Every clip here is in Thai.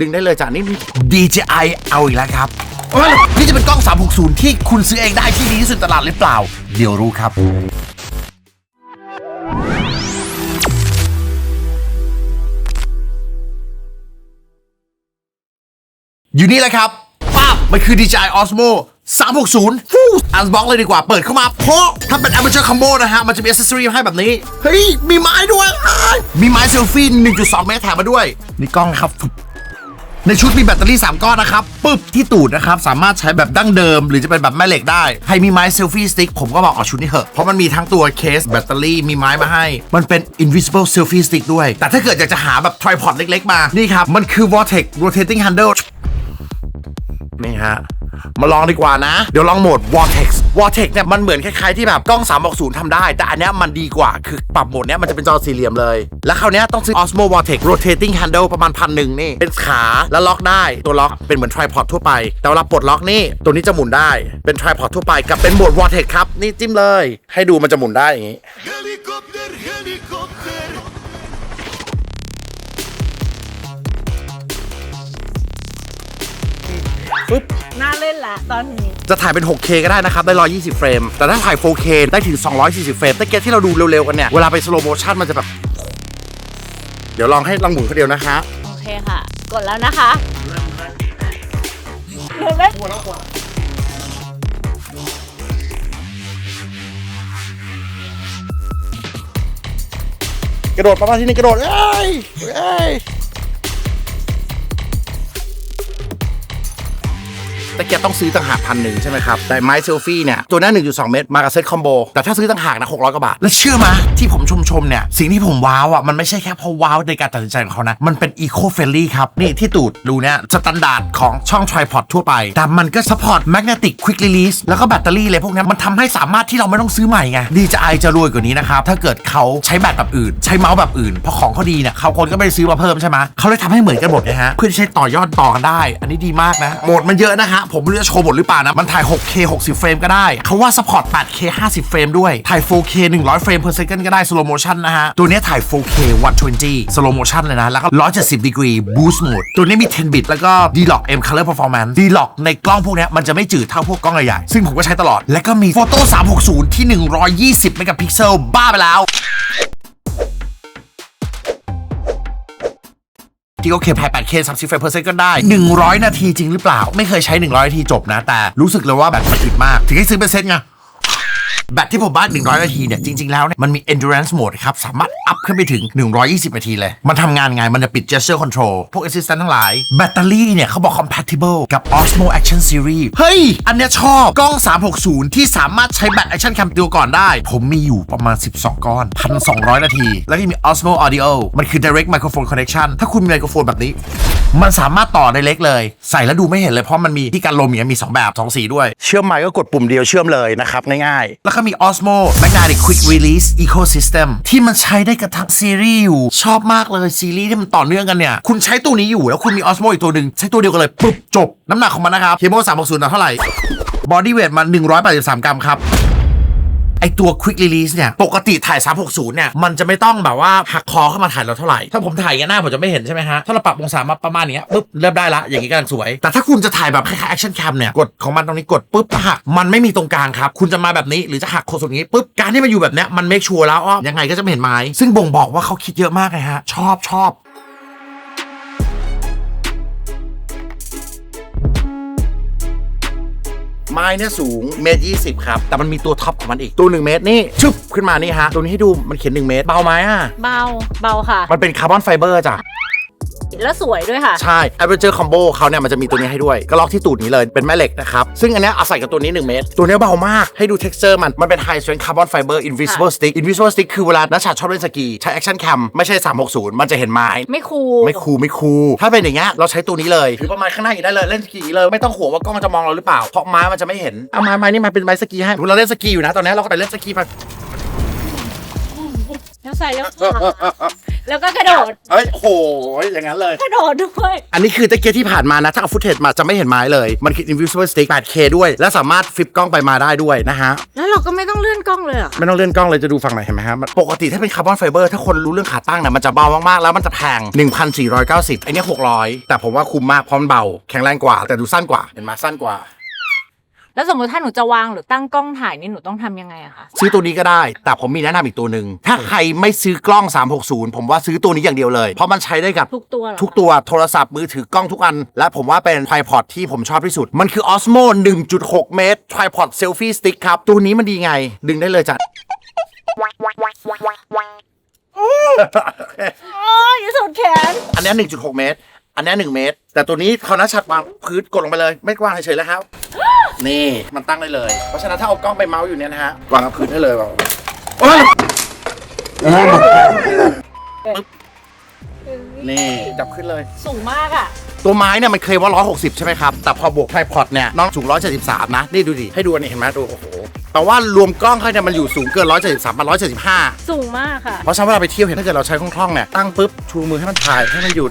ดึงได้เลยจ้ะนี่ DJI เอาอีกแล้วครับเอ้ยนี่จะเป็นกล้อง 360 ที่คุณซื้อเองได้ที่ดีที่สุดตลาดหรือเปล่า เดี๋ยวรู้ครับ อยู่นี่แหละครับป้าบมันคือ DJI Osmo 360ฟูอันบ็อกเลยดีกว่า เปิดเข้ามา เพราะถ้าเป็น Amateur Combo นะฮะ มันจะมี accessory ให้แบบนี้ เฮ้ย มีไม้ด้วยอ้ายมีไม้เซลฟี่ 1.2 เมตรแถมมาด้วย นี่กล้องครับฟึบ ในชุดมีแบตเตอรี่ 3 ก้อนนะครับปึ๊บที่ตูดนะครับ สามารถใช้แบบดั้งเดิม หรือจะเป็นแบบแม่เหล็กได้ ใครมีไม้เซลฟี่สติ๊กผมก็บอกเอาชุดนี้เถอะ เพราะมันมีทั้งตัวเคสแบตเตอรี่มีไม้มาให้ มันเป็น invisible selfie stick ด้วย แต่ถ้าเกิดอยากจะหาแบบ tripod เล็ก ๆ มา นี่ครับ มันคือ Vortex rotating handle นี่ฮะ มาลองดีกว่านะ เดี๋ยวลองโหมด Vortex Vortex เนี่ยมันเหมือนคล้ายๆที่แบบกล้อง 360ทำได้ แต่อันเนี้ยมันดีกว่าคือปรับโหมดเนี้ยมันจะเป็นจอสี่เหลี่ยมเลย แล้วคราวเนี้ยต้องซื้อ Osmo Vortex rotating handle ประมาณพันหนึ่งนี่ เป็นขาแล้วล็อกได้ตัวล็อกเป็นเหมือน tripod ทั่วไป แต่เวลาปลดล็อกนี่ตัวนี้จะหมุนได้เป็น tripod ทั่วไปกับเป็นโหมด Vortex ครับนี่จิ้มเลย ให้ดูมันจะหมุนได้อย่างนี้ Helikopter, helikopter. น่าเล่นละตอนนี้จะถ่ายเป็น 6K ก็ได้นะครับ ได้ 120 เฟรม แต่ถ้าถ่าย 4K ได้ถึง 240 เฟรมแต่เกตที่เราดูเร็วๆกันเนี่ย เวลาไป slow motion มันจะแบบ เดี๋ยวลองให้ลองหมุนคนเดียวนะคะโอเคค่ะ กดแล้วนะคะเห็นไหมกระโดดประมาณที่นี่กระโดดเอ้ยเอ้ย แต่แกต้องซื้อต่างหากพันหนึ่งใช่ไหมครับ แต่ไม้เซลฟี่เนี่ย ตัวนั้น1.2 เมตร มากับเซตคอมโบ แต่ถ้าซื้อต่างหากนะ600กว่าบาท แล้วเชื่อไหมที่ผมชมชมเนี่ย สิ่งที่ผมว้าวอะ มันไม่ใช่แค่เพราะว้าวในการตัดสินใจของเขานะ มันเป็นอีโคเฟ n ลี่ครับ นี่ที่ตูดดูเนี่ยสแตนดาร์ดของช่อง tripod ทั่วไป แต่มันก็ support magnetic quick release แล้วก็แบตเตอรี่เลยพวกนี้มันทำให้สามารถที่เราไม่ต้องซื้อใหม่ไง DJI จะรวยกว่านี้นะครับถ้าเกิดเขาใช้แบตแบบอื่น ใช้เมาส์แบบอื่นเพราะของเขาดีเนี่ยเขาคนก็ไม่ได้ซื้อมาเพิ่มใช่ไหมเขาเลยทำให้เหมือนกันหมดนะฮะเพื่อที่ใช้ต่อยอดต่อกันได้ อันนี้ดีมากนะโหมดมันเยอะนะฮะผมไม่รู้จะโชว์หมดหรือเปล่านะ มันถ่าย 6K 60 เฟรมก็ได้ เขาว่า support 8K 50 เฟรมด้วย ถ่าย 4K 100 เฟรม per second ก็ได้ slow motion นะฮะ ตัวนี้ถ่าย 4K 120 slow motion เลยนะ แล้วก็170 degree boost mode ตัวนี้มี 10 bit แล้วก็ D-Log M color performance D-Log ในกล้องพวกนี้มันจะไม่จืดเท่าพวกกล้องใหญ่ๆ ซึ่งผมก็ใช้ตลอด แล้วก็มี Photo 360 ที่ 120 เมกะพิกเซล บ้าไปแล้ว ที่โอเคถ่าย 8K 30เฟรม per second ได้ 100 นาทีจริงหรือเปล่า ไม่เคยใช้ 100 นาทีจบนะ แต่รู้สึกเลยว่าแบบมันอึดมาก ถึงให้ซื้อเป็นเซ็ตไง แบตที่ผมบ้าน100 นาทีเนี่ย จริง ๆ แล้วเนี่ยมันมี endurance mode ครับ สามารถอัพขึ้นไปถึง 120 นาทีเลย มันทำงานไง มันจะปิด gesture control พวก assistant ทั้งหลาย แบตเตอรี่เนี่ยเขาบอก compatible กับ Osmo Action Series เฮ้ย อันเนี้ยชอบกล้อง 360 ที่สามารถใช้แบต Action Cam ตัวก่อนได้ ผมมีอยู่ประมาณ 12 ก้อน 1,200 นาที แล้วก็มี Osmo Audio มันคือ direct microphone connection ถ้าคุณมีไมโครโฟนแบบนี้ มันสามารถต่อได้เล็กเลย ใส่แล้วดูไม่เห็นเลยเพราะมันมีที่การลมอย่างเงี้ยมี 2 แบบ 2 สีด้วย เชื่อมไมค์ก็กดปุ่มเดียวเชื่อมเลยนะครับง่ายๆแล้วก็มี Osmo Magnetic Quick Release Ecosystem ที่มันใช้ได้กับทั้งซีรีส์อยู่ ชอบมากเลยซีรีส์ที่มันต่อเนื่องกันเนี่ย คุณใช้ตัวนี้อยู่แล้วคุณมี Osmo อีกตัวหนึ่งใช้ตัวเดียวกันเลยปุ๊บจบ น้ำหนักของมันนะครับ Hemo 360หนักเท่าไหร่บอดี้เวทมัน 183 กรัมครับ ไอตัว Quick Release เนี่ย ปกติถ่าย 360 เนี่ย มันจะไม่ต้องแบบว่าหักคอเข้ามาถ่ายเราเท่าไหร่ ถ้าผมถ่ายอย่างนี้หน้าผมจะไม่เห็นใช่ไหมฮะ ถ้าเราปรับองศามาประมาณเนี้ยปุ๊บ เริ่มได้ละ อย่างงี้กำลังสวย แต่ถ้าคุณจะถ่ายแบบคล้ายๆ action cam เนี่ย กดของมันตรงนี้กดปุ๊บหัก มันไม่มีตรงกลางครับ คุณจะมาแบบนี้หรือจะหักโคสุดอย่างงี้ปุ๊บ การที่มันอยู่แบบเนี้ยมันเมคชัวร์แล้วว่ายังไงก็จะไม่เห็นไม้ซึ่งบ่งบอกว่าเขาคิดเยอะมากเลยฮะชอบชอบ ไม้เนี่ยสูงเมตรยี่สิบครับ แต่มันมีตัวท็อปของมันอีก ตัวหนึ่งเมตรนี่ชึบขึ้นมานี่ฮะ ตัวนี้ให้ดูมันเขียนหนึ่งเมตร เบาไหมอะ เบา เบาค่ะ มันเป็นคาร์บอนไฟเบอร์จ้ะ แล้วสวยด้วยค่ะ ใช่ a v e r a g e Combo เขาเนี่ยมันจะมีตัวนี้ให้ด้วย ก็ล็อกที่ตูดนี้เลยเป็นแม่เหล็กนะครับ ซึ่งอันเนี้ยเอาใส่กับตัวนี้ 1 เมตร ตัวเนี้ยเบามากให้ดู texture มัน มันเป็น high strength carbon fiber invisible stick invisible stick คือเวลานักชาชอบเล่นสกี ใช้ action cam ไม่ใช่ 360 มันจะเห็นไม้ ไม่คูลไม่คูลไม่คูลถ้าเป็นอย่างเงี้ยเราใช้ตัวนี้เลยถือประมาณข้างหน้าอย่างนี้ได้เลยเล่นสกีอย่างนี้เลยไม่ต้องห่วงว่ากล้องมันจะมองเราหรือเปล่าเพราะไม้มันจะไม่เห็นเอาไม้ไม้นี่มาเป็นไม้สกีให้เราเล่นสกีอยู่นะตอนนี้เราก็ไปเล่นสกีไป แล้วใส่แล้วขวาแล้วก็กระโดดเอ้ยโหอย่างนั้นเลย กระโดดด้วย อันนี้คือตะเกียบที่ผ่านมานะ ถ้าเอาฟุตเทจมาจะไม่เห็นไม้เลย มันคือ invisible stick 8K ด้วย และสามารถฟลิปกล้องไปมาได้ด้วยนะฮะ แล้วเราก็ไม่ต้องเลื่อนกล้องเลยเหรอไม่ต้องเลื่อนกล้องเลยจะดูฝั่งไหนเห็นไหมฮะมันปกติถ้าเป็นคาร์บอนไฟเบอร์ถ้าคนรู้เรื่องขาตั้งเนี่ยมันจะเบามากๆแล้วมันจะแพง 1,490ไอ้เนี่ย600 แต่ผมว่าคุ้มมากเพราะมันเบาแข็งแรงกว่า แต่ดูสั้นกว่าเห็นไหมสั้นกว่า แล้วสมมติถ้าหนูจะวางหรือตั้งกล้องถ่ายนี่หนูต้องทำยังไงอะคะ ซื้อตัวนี้ก็ได้ แต่ผมมีแนะนำอีกตัวหนึ่ง ถ้าใครไม่ซื้อกล้อง 360 ผมว่าซื้อตัวนี้อย่างเดียวเลย เพราะมันใช้ได้กับทุกตัวเหรอ ทุกตัวโทรศัพท์มือถือกล้องทุกอัน และผมว่าเป็น tripod ที่ผมชอบที่สุด มันคือ Osmo 1.6 เมตร tripod selfie stick ครับ ตัวนี้มันดีไง ดึงได้เลยจัดโอ้ยสุดแขน อันเนี้ย1.6 เมตร อันเนี้ย1เมตร แต่ตัวนี้เขานัดชัดวางพื้นกดลงไปเลย ไม่กว้างเฉยๆแล้วครับ นี่มันตั้งได้เลย เพราะฉะนั้นถ้าเอากล้องไปเมาส์อยู่เนี่ยนะฮะวางกับพื้นได้เลยวางโอ้ยปึ๊บนี่จับขึ้นเลย สูงมากอะตัวไม้เนี่ยมันเคยว่า 160 ใช่ไหมครับ แต่พอบวกไทพอดเนี่ยน้องสูง 173 นะ นี่ดูดิ ให้ดูอันนี่เห็นไหมดู โอ้โหแต่ว่ารวมกล้องเขาเนี่ยมันอยู่สูงเกิน 173มัน175 สูงมากค่ะ เพราะฉะนั้นเวลาไปเที่ยวเห็นถ้าเกิดเราใช้คล่องๆเนี่ยตั้งปุ๊บชูมือให้มันถ่ายให้มันหยุด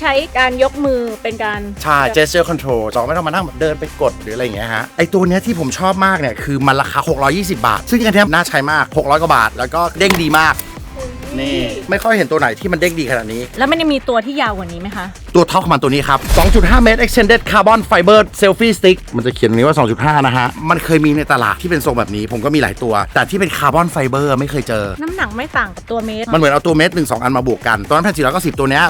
ใช้การยกมือเป็นการใช่ gesture control จอไม่ต้องมานั่งแบบเดินไปกดหรืออะไรอย่างเงี้ยฮะ ไอตัวเนี้ยที่ผมชอบมากเนี่ย คือมันราคา 620 บาท ซึ่งอันเนี้ยน่าใช้มาก 600 กว่าบาท แล้วก็เด้งดีมาก นี่ไม่ค่อยเห็นตัวไหนที่มันเด้งดีขนาดนี้ แล้วมันยังมีตัวที่ยาวกว่านี้ไหมคะ ตัวท็อปของมันตัวนี้ครับ 2.5 เมตร extended carbon fiber selfie stick มันจะเขียนตรงนี้ว่า 2.5 นะฮะ มันเคยมีในตลาดที่เป็นทรงแบบนี้ ผมก็มีหลายตัว แต่ที่เป็นคาร์บอนไฟเบอร์ไม่เคยเจอ น้ำหนักไม่ต่างกับตัวเมตร มันเหมือนเอาตัวเมตรหนึ่งสองอันมาบวกกัน ตอนนั้นแผ่น490ตัวเนี้ย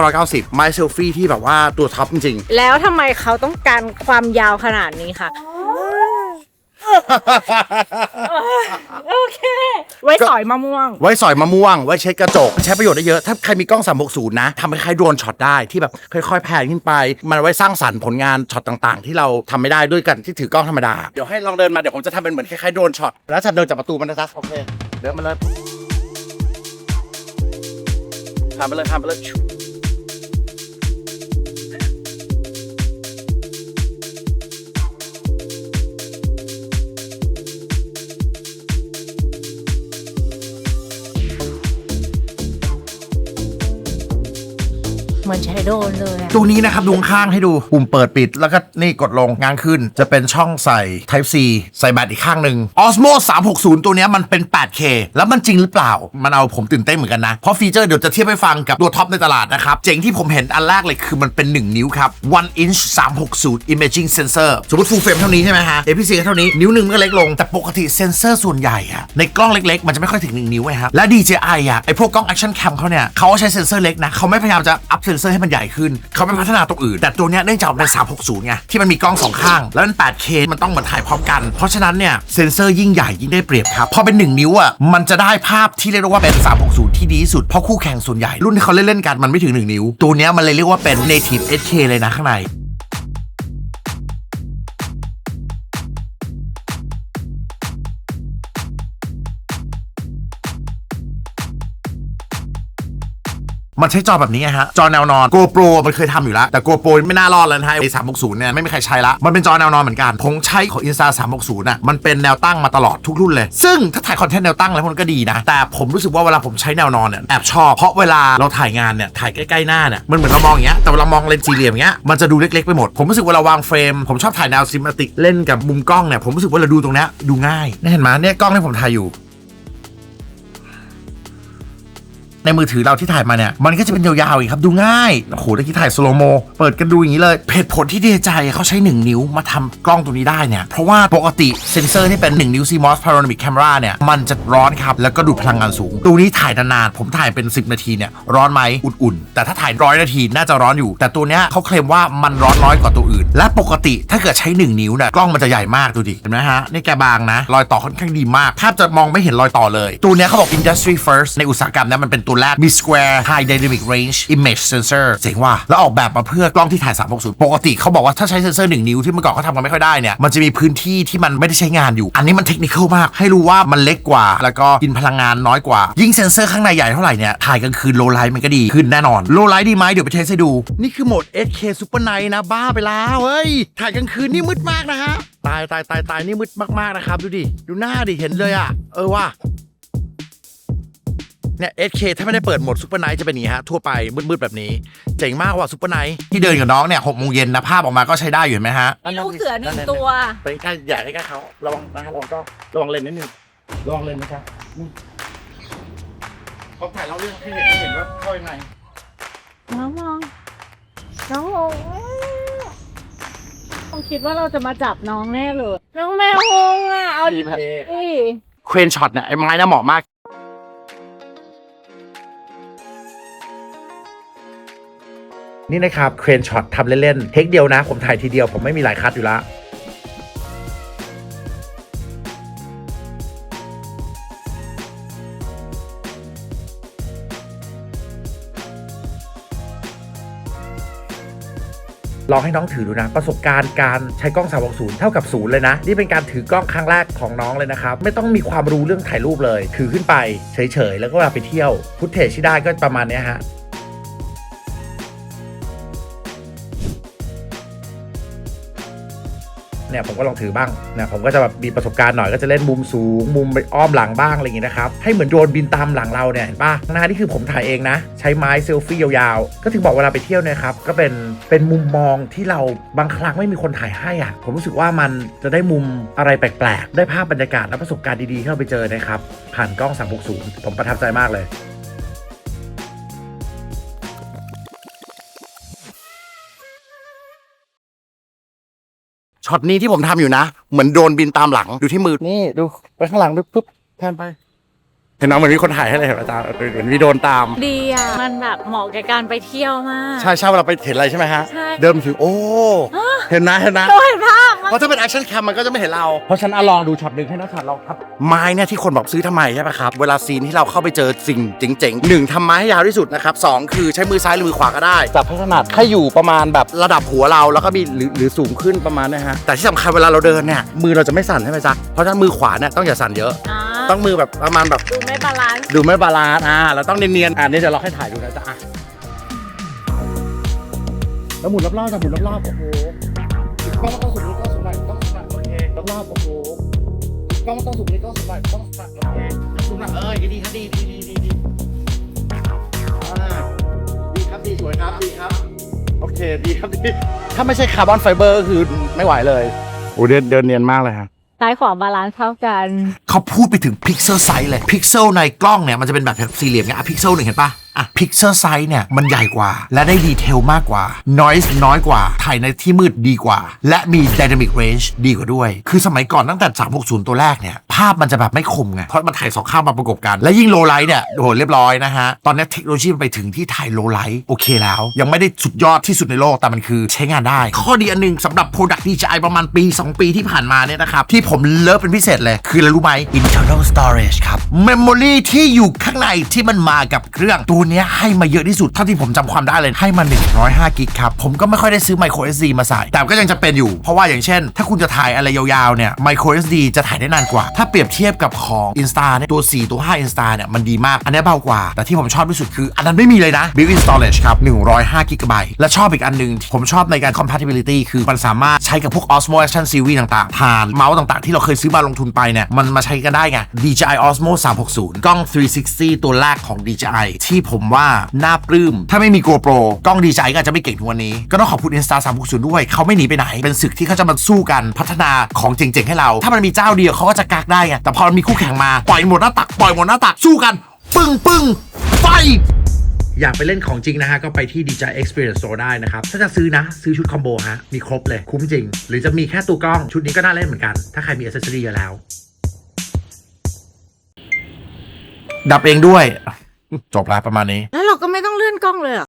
2,990ไม้เซลฟี่ที่แบบว่าตัวท็อปจริงแล้วทำไมเขาต้องการความยาวขนาดนี้ค่ะ โอเค ไว้สอยมะม่วง ไว้สอยมะม่วง ไว้เช็ดกระจก ใช้ประโยชน์ได้เยอะ ถ้าใครมีกล้อง 360 นะทำให้ใครโดรนช็อตได้ที่แบบค่อยๆแผ่ขึ้นไป มันไว้สร้างสรรค์ผลงานช็อตต่างๆ ที่เราทำไม่ได้ด้วยกันที่ถือกล้องธรรมดา เดี๋ยวให้ลองเดินมา เดี๋ยวผมจะทำเป็นเหมือนคล้ายๆโดรนช็อต แล้วฉันเดินจากประตูมันนะจ๊ะโอเค เดินมาเลยผ่านไปเลยผ่านไปเลย เหมือนใช้โดนเลยอะตัวนี้นะครับดูข้างให้ดูปุ่มเปิดปิด แล้วก็นี่กดลงงานขึ้น จะเป็นช่องใส่ Type C ใส่แบตอีกข้างหนึ่ง Osmo 360 ตัวเนี้ยมันเป็น 8K แล้วมันจริงหรือเปล่า มันเอาผมตื่นเต้นเหมือนกันนะ เพราะฟีเจอร์เดี๋ยวจะเทียบให้ฟังกับตัวท็อปในตลาดนะครับ เจ๋งที่ผมเห็นอันแรกเลยคือมันเป็น 1 นิ้วครับ 1 inch 360 imaging sensor สมมติ full frame เท่านี้ใช่ไหมฮะ APC เท่านี้นิ้วหนึ่งมันก็เล็กลงแต่ปกติเซนเซอร์ส่วนใหญ่อะในกล้องเล็กๆ มันจะไม่ค่อยถึง1นิ้วไงครับและ DJI อะไอพวกกล้อง action cam เขาเนี่ยเขาใช้เซนเซอร์เล็กนะเขาไม่พยายามจะอัพเนเซอร์ให้มันใหญ่ขึ้น เขาไปพัฒนาตัวอื่น แต่ตัวเนี้ยเนื่องจากเป็น360ไงที่มันมีกล้องสองข้าง แล้วมัน 8K มันต้องเหมือนถ่ายพร้อมกัน เพราะฉะนั้นเนี่ยเซนเซอร์ยิ่งใหญ่ยิ่งได้เปรียบครับพอเป็น 1 นิ้วอะมันจะได้ภาพที่เรียกได้ว่าเป็น 360 ที่ดีที่สุดเพราะคู่แข่งส่วนใหญ่รุ่นที่เขาเล่นๆกันมันไม่ถึง 1 นิ้ว ตัวเนี้ยมันเลยเรียกว่าเป็น native 8K เลยนะข้างใน มันใช้จอแบบนี้ไงฮะ จอแนวนอน GoPro มันเคยทำอยู่แล้ว แต่ GoPro ไม่น่ารอดแล้วนะไอ้360เนี่ยไม่มีใครใช้ละ มันเป็นจอแนวนอนเหมือนกัน ผมใช้ของ Insta 360น่ะ มันเป็นแนวตั้งมาตลอดทุกรุ่นเลย ซึ่งถ้าถ่ายคอนเทนต์แนวตั้งแล้วมันก็ดีนะ แต่ผมรู้สึกว่าเวลาผมใช้แนวนอนเนี่ยแอบชอบ เพราะเวลาเราถ่ายงานเนี่ยถ่ายใกล้ๆหน้าเนี่ย มันเหมือนเรามองอย่างเงี้ย แต่เวลามองเลนส์สี่เหลี่ยมอย่างเงี้ย มันจะดูเล็กๆไปหมด ผมรู้สึกเวลาวางเฟรม ผมชอบถ่ายแนวซิมติกเล่นกับมุมกล้องเนี่ย ผมรู้สึกว่าเราดูตรงเนี้ยดูง่ายนี่เห็นไหมเนี่ยกล้องที่ผมถ่ายอยู่ ในมือถือเราที่ถ่ายมาเนี่ย มันก็จะเป็นยาวๆอีกครับ ดูง่ายโอ้โหตะกี้ถ่ายสโลโม เปิดกันดูอย่างนี้เลยเหตุผลที่ดีใจเขาใช้ 1 นิ้วมาทำกล้องตัวนี้ได้เนี่ย เพราะว่าปกติเซนเซอร์ที่เป็น 1 นิ้ว CMOS Panoramic Camera เนี่ย มันจะร้อนครับ แล้วก็ดูดพลังงานสูง ตัวนี้ถ่ายนานๆ ผมถ่ายเป็น 10 นาทีเนี่ย ร้อนไหมอุ่นๆ แต่ถ้าถ่ายร้อยนาทีน่าจะร้อนอยู่ แต่ตัวเนี้ยเขาเคลมว่ามันร้อนน้อยกว่าตัวอื่น และปกติถ้าเกิดใช้ 1 นิ้วเนี่ยกล้องมันจะใหญ่มากดูดิ เห็นไหมฮะ นี่แกบางนะ รอยต่อค่อนข้างดีมากแทบจะมองไม่เห็นรอยต่อเลย ตัวเนี้ยเขาบอก industry first ในอุตสาหกรรมเนี้มันเป็นตัวแรก มี square high dynamic range image sensor เจ๋งว่ะแล้วออกแบบมาเพื่อกล้องที่ถ่าย 360 ปกติเขาบอกว่าถ้าใช้เซนเซอร์ 1 นิ้วที่เมื่อก่อนเขาทำกันไม่ค่อยได้เนี่ยมันจะมีพื้นที่ที่มันไม่ได้ใช้งานอยู่ อันนี้มันเทคนิคมาก ให้รู้ว่ามันเล็กกว่า แล้วก็กินพลังงานน้อยกว่า ยิ่งเซนเซอร์ข้างในใหญ่เท่าไหร่เนี่ยถ่ายกลางคืนโลไลท์มันก็ดีขึ้นแน่นอนโลไลท์ดีไหมเดี๋ยวไปเทสให้ดู นี่คือโหมด 8K Super Night นะบ้าไปแล้วเฮ้ย ถ่ายกลางคืนนี่มืดมากนะฮะ ตายตายตายตายนี่มืดมากๆนะครับ ดูดิ ดูหน้าดิ เห็นเลยอะเออว่ะ เนี่ย SK ถ้าไม่ได้เปิดโหมดซูเปอร์ไนท์จะเป็นอย่างนี้ฮะ ทั่วไปมืดๆแบบนี้ เจ๋งมากว่ะซูเปอร์ไนท์ที่เดินกับน้องเนี่ยหกโมงเย็นนะภาพออกมาก็ใช้ได้อยู่เห็นไหมฮะ มีลูกเสือหนึ่งตัว ไปใกล้ใหญ่ใกล้เขาระวังนะระวังก็ระวังเลนนิดนึงระวังเลนนะครับเขาถ่ายเราเรื่องให้เห็นให้เห็นว่าเข้ายังไงน้องมองน้องมองต้อ งคิดว่าเราจะมาจับน้องแน่เลย น้องแมวงงอะ เอาดิพี่เควนช็อตเนี่ยไอ้ไม้น่าเหมาะมาก นี่นะครับ เควนช็อตทำเล่นๆ เทคเดียวนะ ผมถ่ายทีเดียว ผมไม่มีหลายคัดอยู่แล้ว องให้น้องถือดูนะ ประสบการณ์การใช้กล้อง360เท่ากับศูนย์เลยนะ นี่เป็นการถือกล้องครั้งแรกของน้องเลยนะครับ ไม่ต้องมีความรู้เรื่องถ่ายรูปเลย ถือขึ้นไปเฉยๆ แล้วก็เวลาไปเที่ยวฟุตเทจที่ได้ก็ประมาณนี้ฮะ เนี่ยผมก็ลองถือบ้างนี่ยผมก็จะแบบมีประสบการณ์หน่อยก็จะเล่นมุมสูง มุมไปอ้อมหลังบ้างอะไรอย่างงี้นะครับให้เหมือนโดรนบินตามหลังเราเนี่ยเห็นปะข้างน้านี่คือผมถ่ายเองนะ ใช้ไม้เซลฟี่ยาวๆ ก็ถึงบอกเวลาไปเที่ยวนี่ยครับก็เป็นเป็นมุมมองที่เราบางครั้งไม่มีคนถ่ายให้อะผมรู้สึกว่ามันจะได้มุมอะไรแปลกๆ ได้ภาพบรรยากาศและประสบการณ์ดีๆที่เราไปเจอนะครับผ่านกล้อง 360 ผมประทับใจมากเลย ช็อตนี้ที่ผมทำอยู่นะ เหมือนโดรนบินตามหลังดูที่มือ นี่ดูไปข้างหลังดูปุ๊บแทนไป เห็นน้องเหมือนมีคนถ่ายให้เลยเห็นไหมตามเหมือนมีโดรนตาม ดีอะ มันแบบเหมาะกับการไปเที่ยวมาก ใช่ใช่เวลาไปเห็นอะไรใช่ไหมฮะ ใช่ เดินมาถึงโอ้ เห็นนะเห็นนะ เราเห็นภาพมัน เพราะถ้าเป็นแอคชั่นแคมมันก็จะไม่เห็นเรา เพราะฉะนันอะลองดูช็อตหนึ่งให้นักข่าวลองครับ ไม้เนี่ยที่คนบอกซื้อทำไมใช่ปะครับ เวลาซีนที่เราเข้าไปเจอสิ่งเจ๋งๆหนึ่งทำไม้ให้ยาวที่สุดนะครับสองคือใช้มือซ้ายหรือมือขวาก็ได้จับให้ถนัดให้อยู่ประมาณแบบระดับหัวเราแล้วก็มีหรือหรือสูงขึ้นประมาณนะฮะแต่ที่สำคัญเวลาเราเดินเนี่ยมือเราจะไม่สั่นใช่ไหมจ๊ะเพราะฉะนั้นมือขวาเนี่ยต้องอย่าสั่นเยอะ อ่าต้องมือแบบประมาณแบบดูไม่บาลานซ์ดูไม่บาลานซ์อ่าเราต้องเนียนๆอ่านี่เดี๋ยวเราให้ถ่ายดูนะจ๊ะอะแล้วหมุนรอบๆจ้ะหมุนรอบๆโอ้โหกล้องมันต้องสูงนี้กล้องสูงหน่อยกล้ รอบๆโอ้โหกล้องมันต้องสูงนี้กล้องสูงหน่อยกล้องสูงหน่อยโอเคสูงหน่อยเอ้ยดีครับดีดีดีดีดีอ่าดีครับดีสวยครับดีครับ โอเคดีครับดีถ้าไม่ใช่คาร์บอนไฟเบอร์ก็คือไม่ไหวเลยโอ้เดินเดินเนียนมากเลยฮะ ซ้ายขวาบาลานซ์เท่ากัน เขาพูดไปถึงพิกเซลไซส์เลย พิกเซลในกล้องเนี่ยมันจะเป็นแบบสี่เหลี่ยมไงอะพิกเซลหนึ่งเห็นปะ อะพิกเซลไซส์เนี่ยมันใหญ่กว่า และได้ดีเทลมากกว่า noise น้อยกว่า ถ่ายในที่มืดดีกว่า และมี dynamic range ดีกว่าด้วย คือสมัยก่อนตั้งแต่ 360 ตัวแรกเนี่ย ภาพมันจะแบบไม่คมไง เพราะมันถ่ายสองข้างมาประกบกัน และยิ่งโลไลท์เนี่ยโหเรียบร้อยนะฮะ ตอนนี้เทคโนโลยีมันไปถึงที่ถ่ายโลไลท์โอเคแล้ว ยังไม่ได้สุดยอดที่สุดในโลกแต่มันคือใช้งานได้ ข้อดีอันหนึงสำหรับ Product DJI ประมาณปี 2 ปีที่ผ่านมาเนี่ยนะครับที่ผมเลิฟเป็นพิเศษเลยคืออะไรรู้ไหม internal storage ครับ memory ที่อยู่ข้างในที่มันมากับเครื่องตัวเนี้ให้มาเยอะที่สุดเท่าที่ผมจำความได้เลยให้มา105กิกครับผมก็ไม่ค่อยได้ซื้อ micro SD มาใส่ แต่ก็ยังจะเป็นอยู่ เพราะว่าอย่างเช่น ถ้าคุณจะถ่ายอะไรยาวๆเนี่ย micro SD จะถ่ายได้นานกว่า ถ้าเปรียบเทียบกับของ Insta เนี่ยตัว 4 ตัว 5 Insta เนี่ยมันดีมาก อันนี้เบากว่า แต่ที่ผมชอบที่สุดคือ อันนั้นไม่มีเลยนะ built-in storage ครับ105กิกะไบต์และชอบอีกอันหนึงที่ผมชอบในการ compatibility คือมันสามารถใช้กับพวก Osmo Action Series ต่างๆ ผ่านเมาส์ต่างๆ ที่เราเคยซื้อมาลงทุนไปเนี่ยมันมาใช้กันได้ไง DJI Osmo 360 กล้อง 360 ตัวแรกของ DJI ที่ผมว่าน่าปลื้ม ถ้าไม่มี GoPro กล้อง DJI ก็อาจจะไม่เก่งทุกวันนี้ ก็ต้องขอบคุณ Insta 360 ด้วย เขาไม่หนีไปไหน เป็นศึกที่เขาจะมาสู้กันพัฒนาของเจ๋งๆให้เรา ถ้ามันมีเจ้าเดียวเขาก็จะกักได้ไงแต่พอมีคู่แข่งมาปล่อยหมดหน้าตักปล่อยหมดหน้าตักสู้กัน ปึ้งปึ้งไฟอยากไปเล่นของจริงนะฮะ ก็ไปที่ DJI Experience Store ได้นะครับ ถ้าจะซื้อนะ ซื้อชุดคอมโบฮะ มีครบเลย คุ้มจริง หรือจะมีแค่ตัวกล้อง ชุดนี้ก็น่าเล่นเหมือนกัน ถ้าใครมีอ c เซสซอรี่เยอะแล้ว ดับเองด้วย จบแล้วประมาณนี้ แล้วเราก็ไม่ต้องเลื่อนกล้องเลยเหรอ